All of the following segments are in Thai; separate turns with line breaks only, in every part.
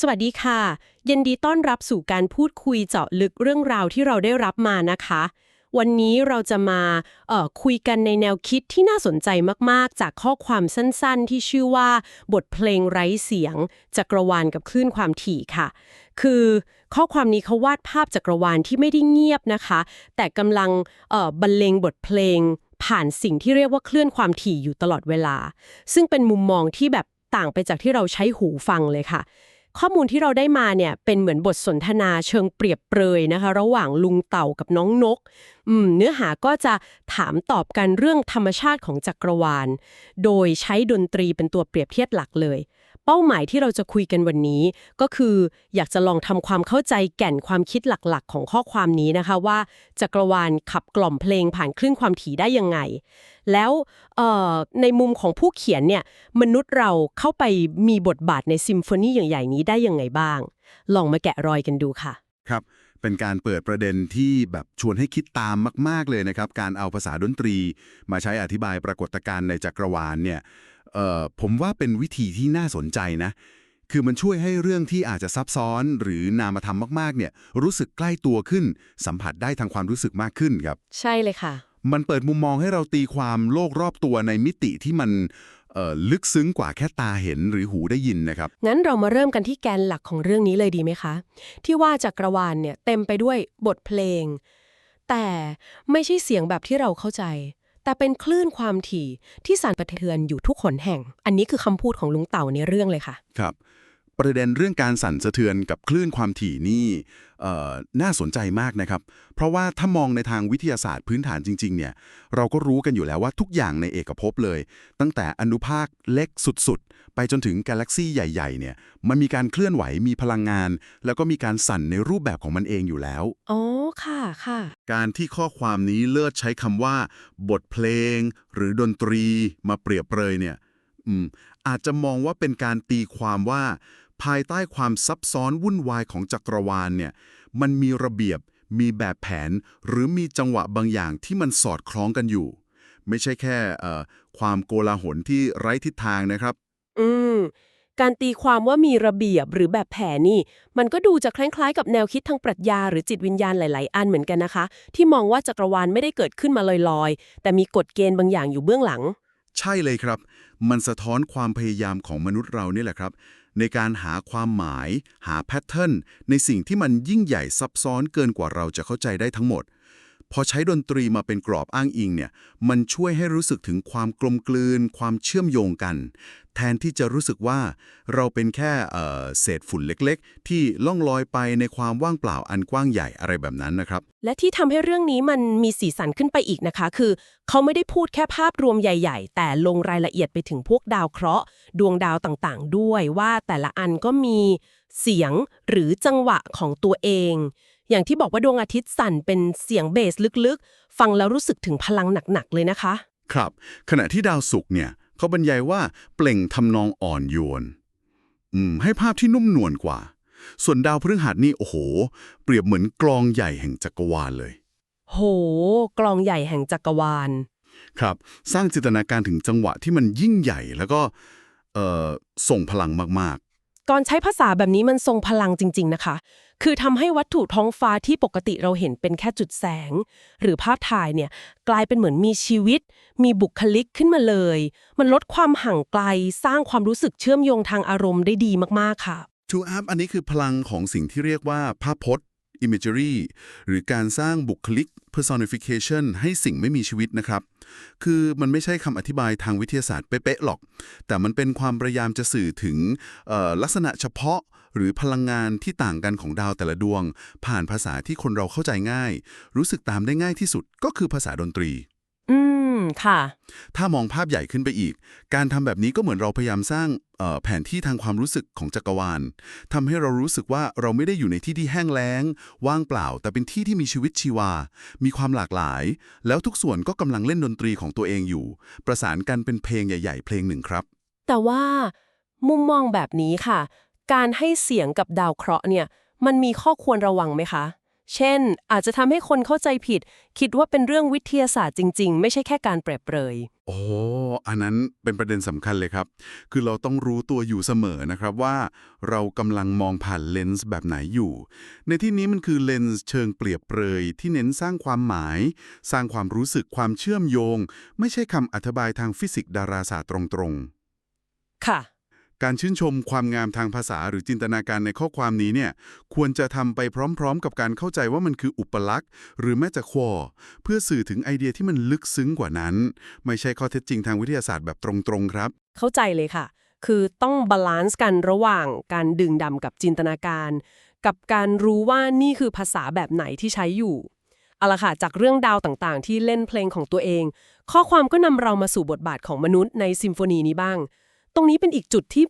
สวัสดีค่ะ ยินดีต้อนรับสู่การพูดคุยเจาะลึกเรื่องราวที่เราได้รับมานะคะ วันนี้เราจะมาเอ่อคุยกันในแนวคิดที่น่าสนใจมากๆ จากข้อความสั้นๆ ที่ชื่อว่า บทเพลงไร้เสียง จักรวาลกับคลื่นความถี่ค่ะ คือข้อความนี้เขาวาดภาพจักรวาลที่ไม่ได้เงียบนะคะ แต่กำลังเอ่อบรรเลงบทเพลง ผ่านสิ่งที่เรียกว่าคลื่นความถี่อยู่ตลอดเวลา ซึ่งเป็นมุมมองที่แบบต่างไปจากที่เราใช้หูฟังเลยค่ะ ข้อมูลที่เราได้มาเนี่ยเป็นเหมือนบทสนทนาเชิงเปรียบเปรยนะคะ ระหว่างลุงเต่ากับน้องนก อืม เนื้อหาก็จะถามตอบกันเรื่องธรรมชาติของจักรวาล โดยใช้ดนตรีเป็นตัวเปรียบเทียบหลักเลย เป้าหมายที่เราจะคุยกันวันนี้ ก็คืออยากจะลองทำความเข้าใจแก่นความคิดหลักๆ ของข้อความนี้นะคะว่าจักรวาลขับกล่อมเพลงผ่านคลื่นความถี่ได้ยังไง แล้วในมุมของผู้เขียนเนี่ยมนุษย์เราเข้าไปมีบทบาทในซิมโฟนีอย่างใหญ่นี้ได้ยังไงบ้าง ลองมาแกะรอยกันดูค่ะ
ครับเป็นการเปิดประเด็นที่แบบชวนให้คิดตามมาก ๆ เลยนะครับ การเอาภาษาดนตรี มาใช้อธิบายปรากฏการณ์ในจักรวาลเนี่ย ผมว่าเป็นวิธีที่น่าสนใจนะ คือมันช่วยให้เรื่องที่อาจจะซับซ้อนหรือนามธรรมมากๆ เนี่ย รู้สึกใกล้ตัวขึ้น สัมผัสได้ทางความรู้สึกมากขึ้นครับ
ใช่เลยค่ะ
มันเปิดมุมมองให้เราตีความโลกรอบตัวในมิติที่มันเอ่อลึกซึ้งกว่าแค่ตาเห็นหรือหูได้ยินนะครับ
งั้นเรามาเริ่มกันที่แกนหลักของเรื่องนี้เลยดีไหมคะ ที่ว่าจักรวาลเนี่ยเต็มไปด้วยบทเพลง แต่ไม่ใช่เสียงแบบที่เราเข้าใจ แต่เป็นคลื่นความถี่ที่สั่นประเทือนอยู่ทุกขนแห่ง อันนี้คือคำพูดของลุงเต่าในเรื่องเลยค่ะ
ครับ ประเด็นเรื่องการสั่นสะเทือนกับคลื่นความถี่นี่เอ่อน่าสนใจมากนะครับ เพราะว่าถ้ามองในทางวิทยาศาสตร์พื้นฐานจริง ๆ เนี่ย เราก็รู้กันอยู่แล้วว่าทุกอย่างในเอกภพเลย ตั้งแต่อนุภาคเล็กสุด ๆ ไปจนถึงกาแล็กซี่ใหญ่ ๆ เนี่ย มันมีการเคลื่อนไหวมีพลังงาน แล้วก็มีการสั่นในรูปแบบของมันเองอยู่แล้ว
อ๋อค่ะค่ะ
การที่ข้อความนี้เลิศใช้คำว่า บทเพลง หรือดนตรีมาเปรียบเปรยเนี่ยอืมอาจจะมองว่าเป็นการตีความว่า ภายใต้ความซับซ้อนวุ่นวายของจักรวาลเนี่ยมันมีระเบียบ มีแบบแผน หรือมีจังหวะบางอย่างที่มันสอดคล้องกันอยู่ ไม่ใช่แค่เอ่อความโกลาหลที่ไร้ทิศทางนะครับ
อืมการตีความว่ามีระเบียบหรือแบบแผนนี่ มันก็ดูจะคล้ายๆ กับแนวคิดทางปรัชญา หรือจิตวิญญาณหลาย ๆ อันเหมือนกันนะคะ ที่มองว่าจักรวาลไม่ได้เกิดขึ้นมาลอยๆ แต่มีกฎเกณฑ์บางอย่างอยู่เบื้องหลัง
ใช่เลยครับ มันสะท้อนความพยายามของมนุษย์เรานี่แหละครับ ในการหาความหมาย หาแพทเทิร์นในสิ่งที่มันยิ่งใหญ่ซับซ้อนเกินกว่าเราจะเข้าใจได้ทั้งหมด พอใช้ดนตรีมาเป็นกรอบอ้างอิงเนี่ย มันช่วยให้รู้สึกถึงความกลมกลืน ความเชื่อมโยงกัน แทนที่จะรู้สึกว่าเราเป็นแค่เเศษฝุ่นเล็กๆ ที่ล่องลอยไปในความว่างเปล่าอันกว้างใหญ่อะไรแบบนั้นนะครับ
และที่ทำให้เรื่องนี้มันมีสีสันขึ้นไปอีกนะคะ คือ เขาไม่ได้พูดแค่ภาพรวมใหญ่ ๆ แต่ลงรายละเอียดไปถึงพวกดาวเคราะห์ ดวงดาวต่างๆ ด้วยว่าแต่ละอันก็มีเสียงหรือจังหวะของตัวเอง อย่างที่บอกว่าดวงอาทิตย์สั่นเป็นเสียงเบสลึกๆ ฟังแล้วรู้สึกถึงพลังหนักๆเลยนะคะ
ครับ ขณะที่ดาวศุกร์เนี่ยเขาบรรยายว่าเปล่งทำนองอ่อนโยน อืม ให้ภาพที่นุ่มนวลกว่า ส่วนดาวพฤหัสนี่โอ้โห เปรียบเหมือนกลองใหญ่แห่งจักรวาลเลย
โห กลองใหญ่แห่งจักรวาล
ครับ สร้างจินตนาการถึงจังหวะที่มันยิ่งใหญ่แล้วก็เอ่อส่งพลังมาก
ก่อนใช้ภาษาแบบนี้มันทรงพลังจริง ๆ นะคะ คือทำให้วัตถุท้องฟ้าที่ปกติเราเห็นเป็นแค่จุดแสง หรือภาพถ่ายเนี่ยกลายเป็นเหมือนมีชีวิต มีบุคลิกขึ้นมาเลย มันลดความห่างไกล สร้างความรู้สึกเชื่อมโยงทางอารมณ์ได้ดีมากๆค่ะ
ๆ To Up อันนี้คือพลังของสิ่งที่เรียกว่าภาพพจน์ Imagery หรือการสร้างบุคลิก Personification ให้สิ่งไม่มีชีวิตนะครับ คือมันไม่ใช่คำอธิบายทางวิทยาศาสตร์เป๊ะๆหรอก แต่มันเป็นความพยายามจะสื่อถึงลักษณะเฉพาะหรือพลังงานที่ต่างกันของดาวแต่ละดวง ผ่านภาษาที่คนเราเข้าใจง่าย รู้สึกตามได้ง่ายที่สุดก็คือภาษาดนตรี
ค่ะ
ถ้ามองภาพใหญ่ขึ้นไปอีก การทำแบบนี้ก็เหมือนเราพยายามสร้างเอ่อแผนที่ทางความรู้สึกของจักรวาลทำให้เรารู้สึกว่าเราไม่ได้อยู่ในที่ที่แห้งแล้ง ว่างเปล่า แต่เป็นที่ที่มีชีวิตชีวา มีความหลากหลาย แล้วทุกส่วนก็กำลังเล่นดนตรีของตัวเองอยู่ ประสานกันเป็นเพลงใหญ่ ๆ เพลงหนึ่งครับ
แต่ว่ามุมมองแบบนี้ค่ะ การให้เสียงกับดาวเคราะห์เนี่ย มันมีข้อควรระวังไหมคะ เช่น อาจจะทำให้คนเข้าใจผิด คิดว่าเป็นเรื่องวิทยาศาสตร์จริง ๆ ไม่ใช่แค่การเปรียบเปรย
โอ้อันนั้นเป็นประเด็นสำคัญเลยครับ คือเราต้องรู้ตัวอยู่เสมอนะครับว่า เรากำลังมองผ่านเลนส์แบบไหนอยู่ ในที่นี้มันคือเลนส์เชิงเปรียบเปรย ที่เน้นสร้างความหมาย สร้างความรู้สึกความเชื่อมโยง ไม่ใช่คำอธิบายทางฟิสิกส์ดาราศาสตร์ตรงๆ
ค่ะ
การชื่นชมความงามทางภาษาหรือจินตนาการในข้อความนี้เนี่ยควรจะทำไปพร้อมๆ กับการเข้าใจว่ามันคืออุปลักษณ์ หรือแม้แต่ควอเพื่อสื่อถึงไอเดียที่มันลึกซึ้งกว่านั้น ไม่ใช่ข้อเท็จจริงทางวิทยาศาสตร์แบบตรงๆครับ
เข้าใจเลยค่ะ คือต้องบาลานซ์กันระหว่างการดึงดำกับจินตนาการ กับการรู้ว่านี่คือภาษาแบบไหนที่ใช้อยู่เอาละค่ะจากเรื่องดาวต่างๆ ที่เล่นเพลงของตัวเอง ข้อความก็นำเรามาสู่บทบาทของมนุษย์ในซิมโฟนีนี้บ้าง ตรงนี้เป็นอีกจุดที่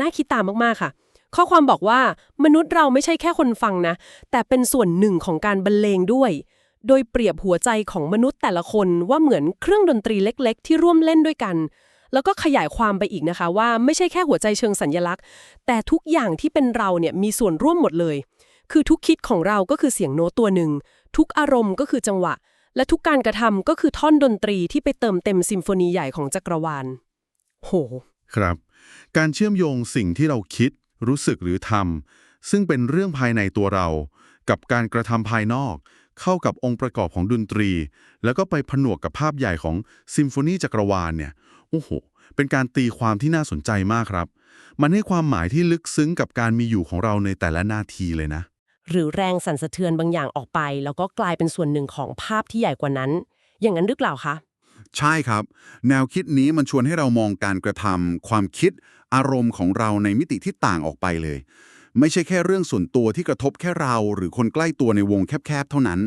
น่าคิดตามมากๆค่ะ ข้อความบอกว่ามนุษย์เราไม่ใช่แค่คนฟังนะ แต่เป็นส่วนหนึ่งของการบรรเลงด้วย โดยเปรียบหัวใจของมนุษย์แต่ละคนว่าเหมือนเครื่องดนตรีเล็ก ๆ ที่ร่วมเล่นด้วยกัน แล้วก็ขยายความไปอีกนะคะ ว่าไม่ใช่แค่หัวใจเชิงสัญญลักษณ์ แต่ทุกอย่างที่เป็นเราเนี่ยมีส่วนร่วมหมดเลย คือทุกคิดของเราก็คือเสียงโน้ตตัวหนึ่งทุกอารมณ์ก็คือจังหวะ และทุกการกระทำก็คือท่อนดนตรีที่ไปเติมเต็มซิมโฟนีใหญ่ของจักรวาล โห
ครับ การเชื่อมโยงสิ่งที่เราคิด รู้สึกหรือทำซึ่งเป็นเรื่องภายในตัวเรา กับการกระทำภายนอก เข้ากับองค์ประกอบของดนตรี แล้วก็ไปผนวกกับภาพใหญ่ของซิมโฟนีจักรวาลเนี่ยโอ้โห เป็นการตีความที่น่าสนใจมากครับ มันให้ความหมายที่ลึกซึ้งกับการมีอยู่ของเราในแต่ละนาทีเลยนะ
หรือแรงสั่นสะเทือนบางอย่างออกไป แล้วก็กลายเป็นส่วนหนึ่งของภาพที่ใหญ่กว่านั้น อย่างนั้นหรือเปล่าคะ
ใช่ครับ แนวคิดนี้มันชวนให้เรามองการกระทำความคิด อารมณ์ของเราในมิติที่ต่างออกไปเลย ไม่ใช่แค่เรื่องส่วนตัวที่กระทบแค่เราหรือคนใกล้ตัวในวงแคบๆ เท่านั้น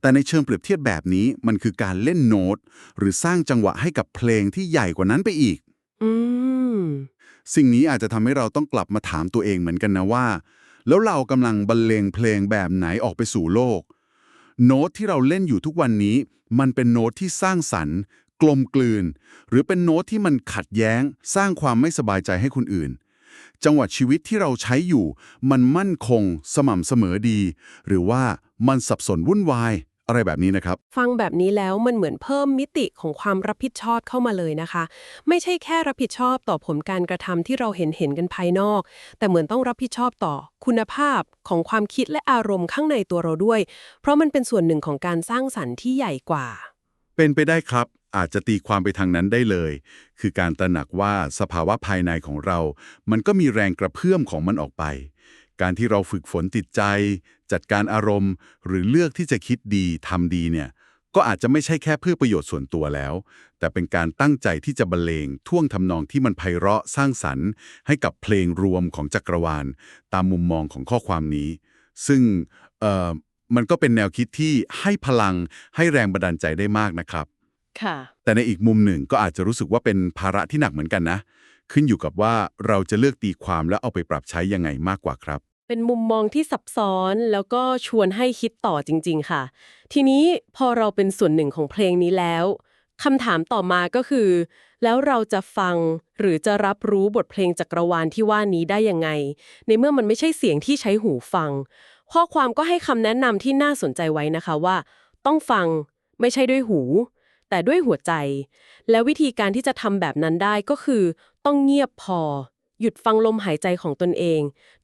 แต่ในเชิงเปรียบเทียบแบบนี้มันคือการเล่นโน้ต หรือสร้างจังหวะให้กับเพลงที่ใหญ่กว่านั้นไปอีก
อืม
สิ่งนี้อาจจะทำให้เราต้องกลับมาถามตัวเองเหมือนกันนะว่า แล้วเรากำลังบรรเลงเพลงแบบไหนออกไปสู่โลก โน้ตที่เราเล่นอยู่ทุกวันนี้ มันเป็นโน้ตที่สร้างสรรค์ กลมกลืน หรือเป็นโน้ตที่มันขัดแย้ง สร้างความไม่สบายใจให้คนอื่น จังหวะชีวิตที่เราใช้อยู่ มันมั่นคง สม่ำเสมอดี หรือว่ามันสับสนวุ่นวายอะไรแบบนี้นะครับ
ฟังแบบนี้แล้วมันเหมือนเพิ่มมิติของความรับผิดชอบเข้ามาเลยนะคะ ไม่ใช่แค่รับผิดชอบต่อผลการกระทำที่เราเห็นเห็นกันภายนอก แต่เหมือนต้องรับผิดชอบต่อคุณภาพของความคิดและอารมณ์ข้างในตัวเราด้วย เพราะมันเป็นส่วนหนึ่งของการสร้างสรรค์ที่ใหญ่กว่า
เป็นไปได้ครับ อาจจะตีความไปทางนั้นได้เลย คือการตระหนักว่าสภาวะภายในของเรา มันก็มีแรงกระเพื่อมของมันออกไป การที่เราฝึกฝนจิตใจ จัดการอารมณ์ หรือเลือกที่จะคิดดีทำดีเนี่ย ก็อาจจะไม่ใช่แค่เพื่อประโยชน์ส่วนตัวแล้ว แต่เป็นการตั้งใจที่จะบรรเลงท่วงทำนองที่มันไพเราะสร้างสรรค์ ให้กับเพลงรวมของจักรวาล ตามมุมมองของข้อความนี้ ซึ่งเอ่อมันก็เป็นแนวคิดที่ให้พลังให้แรงบันดาลใจได้มากนะครับ
ค่ะ
แต่ในอีกมุมหนึ่งก็อาจจะรู้สึกว่าเป็นภาระที่หนักเหมือนกันนะ ขึ้นอยู่กับว่าเราจะเลือกตีความแล้วเอาไปปรับใช้ยังไงมากกว่าครับ
เป็นมุมมองที่ซับซ้อนแล้วก็ชวนให้คิดต่อจริง ๆ ค่ะ ทีนี้พอเราเป็นส่วนหนึ่งของเพลงนี้แล้วคำถามต่อมาก็คือ แล้วเราจะฟังหรือจะรับรู้บทเพลงจักรวาลที่ว่านี้ได้ยังไง ในเมื่อมันไม่ใช่เสียงที่ใช้หูฟัง ข้อความก็ให้คำแนะนำที่น่าสนใจไว้นะคะว่า ต้องฟังไม่ใช่ด้วยหู แต่ด้วยหัวใจ และวิธีการที่จะทำแบบนั้นได้ก็คือ ต้องเงียบพอ หยุดฟังลมหายใจของตนเอง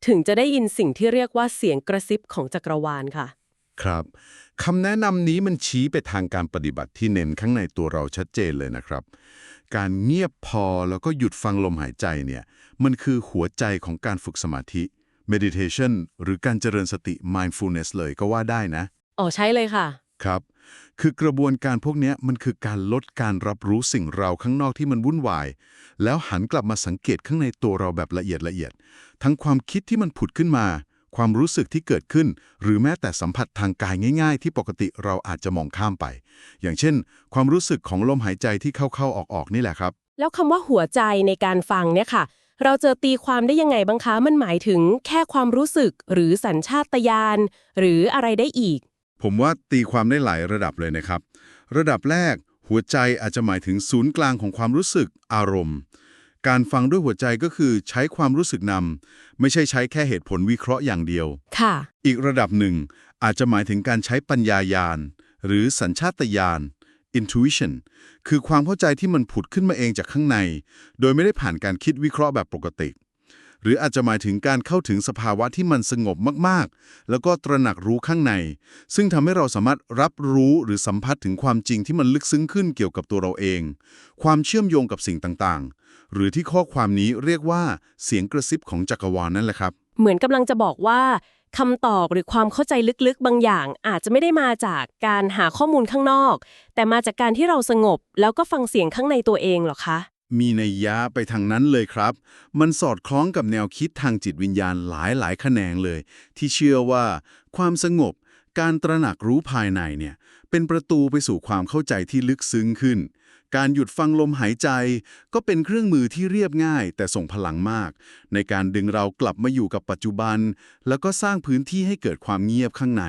ถึงจะได้ยินสิ่งที่เรียกว่าเสียงกระซิบของจักรวาลค่ะ
ครับคำแนะนำนี้มันชี้ไปทางการปฏิบัติที่เน้นข้างในตัวเราชัดเจนเลยนะครับ การเงียบพอแล้วก็หยุดฟังลมหายใจเนี่ย มันคือหัวใจของการฝึกสมาธิ meditation หรือการเจริญสติ mindfulness เลยก็ว่าได้นะ
อ๋อใช่เลยค่ะ
ครับ คือกระบวนการพวกนี้มันคือการลดการรับรู้สิ่งเราข้างนอกที่มันวุ่นวาย แล้วหันกลับมาสังเกตข้างในตัวเราแบบละเอียดละเอียด ทั้งความคิดที่มันผุดขึ้นมา ความรู้สึกที่เกิดขึ้น หรือแม้แต่สัมผัสทางกายง่าย ๆ ที่ปกติเราอาจจะมองข้ามไป อย่างเช่น ความรู้สึกของลมหายใจที่เข้าๆออกๆนี่แหละครับ
แล้วคำว่าหัวใจในการฟังเนี่ยค่ะเราจะตีความได้ยังไงบ้างคะ มันหมายถึงแค่ความรู้สึกหรือสัญชาตญาณหรืออะไรได้อีก
ผมว่าตีความได้หลายระดับเลยนะครับ ระดับแรกหัวใจอาจจะหมายถึงศูนย์กลางของความรู้สึกอารมณ์
การฟังด้วยหัวใจก็คือใช้ความรู้สึกนำไม่ใช่ใช้แค่เหตุผลวิเคราะห์อย่างเดียว
ค่ะ
อีกระดับหนึ่งอาจจะหมายถึงการใช้ปัญญายาณหรือสัญชาตญาณ intuition คือความเข้าใจที่มันผุดขึ้นมาเองจากข้างใน โดยไม่ได้ผ่านการคิดวิเคราะห์แบบปกติ หรืออาจจะหมายถึงการเข้าถึงสภาวะที่มันสงบมากๆ แล้วก็ตระหนักรู้ข้างใน ซึ่งทำให้เราสามารถรับรู้หรือสัมผัสถึงความจริงที่มันลึกซึ้งขึ้นเกี่ยวกับตัวเราเอง ความเชื่อมโยงกับสิ่งต่างๆ หรือที่ข้อความนี้เรียกว่าเสียงกระซิบของจักรวาลนั่นแหละครับ
เหมือนกำลังจะบอกว่าคำตอบหรือความเข้าใจลึกๆ บางอย่าง อาจจะไม่ได้มาจากการหาข้อมูลข้างนอก แต่มาจากการที่เราสงบ แล้วก็ฟังเสียงข้างในตัวเองเหรอคะ
มีนัยยะไปทางนั้นเลยครับ มันสอดคล้องกับแนวคิดทางจิตวิญญาณหลายหลายๆแขนงเลย ที่เชื่อว่า ความสงบ การตระหนักรู้ภายในเนี่ย เป็นประตูไปสู่ความเข้าใจที่ลึกซึ้งขึ้น การหยุดฟังลมหายใจ ก็เป็นเครื่องมือที่เรียบง่าย แต่ส่งพลังมาก ในการดึงเรากลับมาอยู่กับปัจจุบัน แล้วก็สร้างพื้นที่ให้เกิดความเงียบข้างใน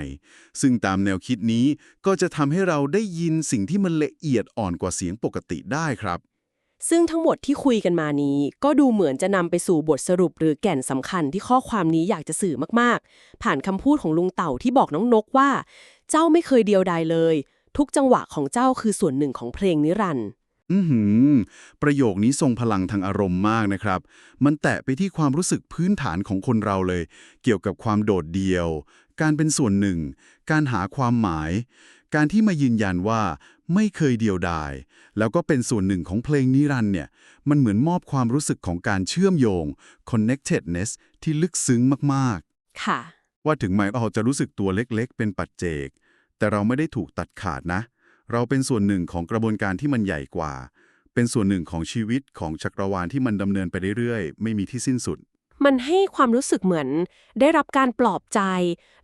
ซึ่งตามแนวคิดนี้ก็จะทำให้เราได้ยินสิ่งที่มันละเอียดอ่อนกว่าเสียงปกติได้ครับ
ซึ่งทั้งหมดที่คุยกันมานี้ ก็ดูเหมือนจะนำไปสู่บทสรุปหรือแก่นสำคัญที่ข้อความนี้อยากจะสื่อมากๆ ผ่านคำพูดของลุงเต่าที่บอกน้องนกว่า เจ้าไม่เคยเดียวดายเลย ทุกจังหวะของเจ้าคือส่วนหนึ่งของเพลงนิรันดร์
อือหือ ประโยคนี้ทรงพลังทางอารมณ์มากนะครับ มันแตะไปที่ความรู้สึกพื้นฐานของคนเราเลย เกี่ยวกับความโดดเดี่ยว การเป็นส่วนหนึ่ง การหาความหมาย การที่มายืนยันว่า ไม่เคยเดียวดาย แล้วก็เป็นส่วนหนึ่งของเพลงนิรันดร์เนี่ย มันเหมือนมอบความรู้สึกของการเชื่อมโยง connectedness ที่ลึกซึ้งมากๆ
ค่ะ
ว่าถึงแม้เราจะรู้สึกตัวเล็กๆ เป็นปัจเจก แต่เราไม่ได้ถูกตัดขาดนะ เราเป็นส่วนหนึ่งของกระบวนการที่มันใหญ่กว่า เป็นส่วนหนึ่งของชีวิตของจักรวาลที่มันดำเนินไปเรื่อยๆ ไม่มีที่สิ้นสุด
มันให้ความรู้สึกเหมือน ได้รับการปลอบใจ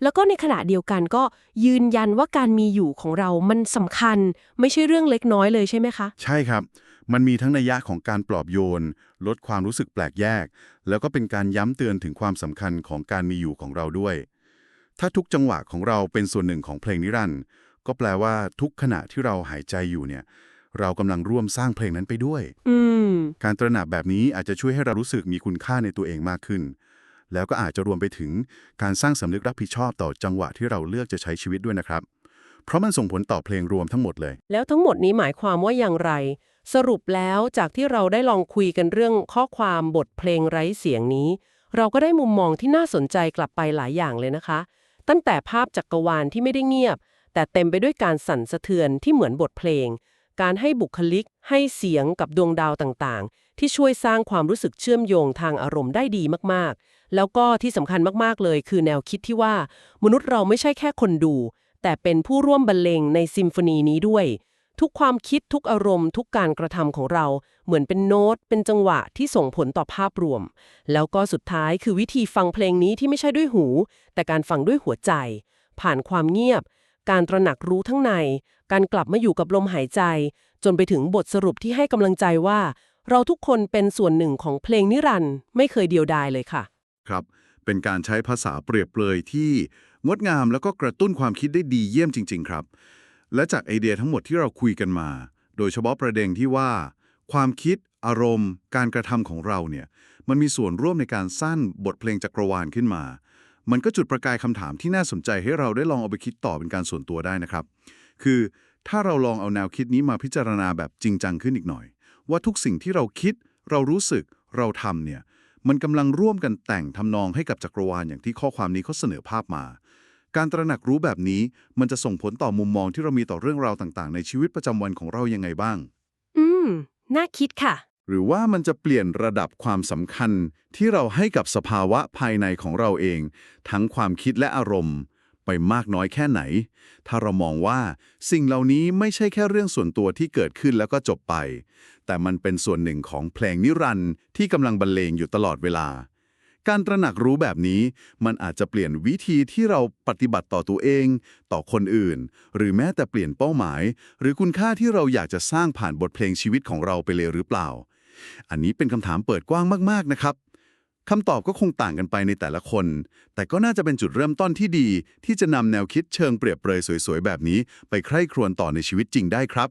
แล้วก็ในขณะเดียวกันก็ยืนยันว่าการมีอยู่ของเรามันสำคัญ ไม่ใช่เรื่องเล็กน้อยเลยใช่ไหมคะ
ใช่ครับ มันมีทั้งนัยยะของการปลอบโยน ลดความรู้สึกแปลกแยก แล้วก็เป็นการย้ำเตือนถึงความสำคัญของการมีอยู่ของเราด้วย ถ้าทุกจังหวะของเราเป็นส่วนหนึ่งของเพลงนิรันดร์ก็แปลว่าทุกขณะที่เราหายใจอยู่เนี่ย เรากำลังร่วมสร้างเพลงนั้นไปด้วย
อืม
การตระหนักแบบนี้อาจจะช่วยให้เรารู้สึกมีคุณค่าในตัวเองมากขึ้น แล้วก็อาจจะรวมไปถึงการสร้างสำนึกรับผิดชอบต่อจังหวะที่เราเลือกจะใช้ชีวิตด้วยนะครับ เพราะมันส่งผลต่อเพลงรวมทั้งหมดเลย
แล้วทั้งหมดนี้หมายความว่าอย่างไร สรุปแล้วจากที่เราได้ลองคุยกันเรื่องข้อความบทเพลงไร้เสียงนี้ เราก็ได้มุมมองที่น่าสนใจกลับไปหลายอย่างเลยนะคะ ตั้งแต่ภาพจักกรวาลที่ไม่ได้เงียบ แต่เต็มไปด้วยการสั่นสะเทือนที่เหมือนบทเพลง การให้บุคลิก ให้เสียงกับดวงดาวต่างๆ ที่ช่วยสร้างความรู้สึกเชื่อมโยงทางอารมณ์ได้ดีมากๆ แล้วก็ที่สำคัญมากๆเลยคือแนวคิดที่ว่า มนุษย์เราไม่ใช่แค่คนดู แต่เป็นผู้ร่วมบรรเลงในซิมโฟนีนี้ด้วย ทุกความคิดทุกอารมณ์ ทุกการกระทำของเรา เหมือนเป็นโน้ต เป็นจังหวะที่ส่งผลต่อภาพรวม แล้วก็สุดท้ายคือวิธีฟังเพลงนี้ที่ไม่ใช่ด้วยหู แต่การฟังด้วยหัวใจ ผ่านความเงียบการตระหนักรู้ทั้งใน การกลับมาอยู่กับลมหายใจ จนไปถึงบทสรุปที่ให้กำลังใจว่า เราทุกคนเป็นส่วนหนึ่งของเพลงนิรันด์ไม่เคยเดียวดายเลยค่ะ
ครับ เป็นการใช้ภาษาเปรียบเปรยที่งดงามแล้วก็กระตุ้นความคิดได้ดีเยี่ยมจริง ๆ ครับ และจากไอเดียทั้งหมดที่เราคุยกันมา โดยเฉพาะประเด็นที่ว่า ความคิด อารมณ์ การกระทำของเราเนี่ย มันมีส่วนร่วมในการสร้างบทเพลงจักรวาลขึ้นมา มันก็จุดประกายคำถามที่น่าสนใจให้เราได้ลองเอาไปคิดต่อเป็นการส่วนตัวได้นะครับ คือถ้าเราลองเอาแนวคิดนี้มาพิจารณาแบบจริงจังขึ้นอีกหน่อย ว่าทุกสิ่งที่เราคิด เรารู้สึก เราทำเนี่ย มันกำลังร่วมกันแต่งทำนองให้กับจักรวาลอย่างที่ข้อความนี้เขาเสนอภาพมา การตระหนักรู้แบบนี้มันจะส่งผลต่อมุมมองที่เรามีต่อเรื่องราวต่างๆ ในชีวิตประจำวันของเรายังไงบ้าง
อืม น่าคิดค่ะ
หรือว่ามันจะเปลี่ยนระดับความสำคัญที่เราให้กับสภาวะภายในของเราเอง ทั้งความคิดและอารมณ์ ไปมากน้อยแค่ไหน ถ้าเรามองว่าสิ่งเหล่านี้ไม่ใช่แค่เรื่องส่วนตัวที่เกิดขึ้นแล้วก็จบไป แต่มันเป็นส่วนหนึ่งของเพลงนิรันดร์ที่กำลังบรรเลงอยู่ตลอดเวลา การตระหนักรู้แบบนี้มันอาจจะเปลี่ยนวิธีที่เราปฏิบัติต่อตัวเอง ต่อคนอื่น หรือแม้แต่เปลี่ยนเป้าหมาย หรือคุณค่าที่เราอยากจะสร้างผ่านบทเพลงชีวิตของเราไปเลยหรือเปล่า อันนี้เป็นคำถามเปิดกว้างมากๆนะครับ คำตอบก็คงต่างกันไปในแต่ละคน แต่ก็น่าจะเป็นจุดเริ่มต้นที่ดี ที่จะนำแนวคิดเชิงเปรียบเปรยสวยๆ แบบนี้ ไปใคร่ครวญต่อในชีวิตจริงได้ครับ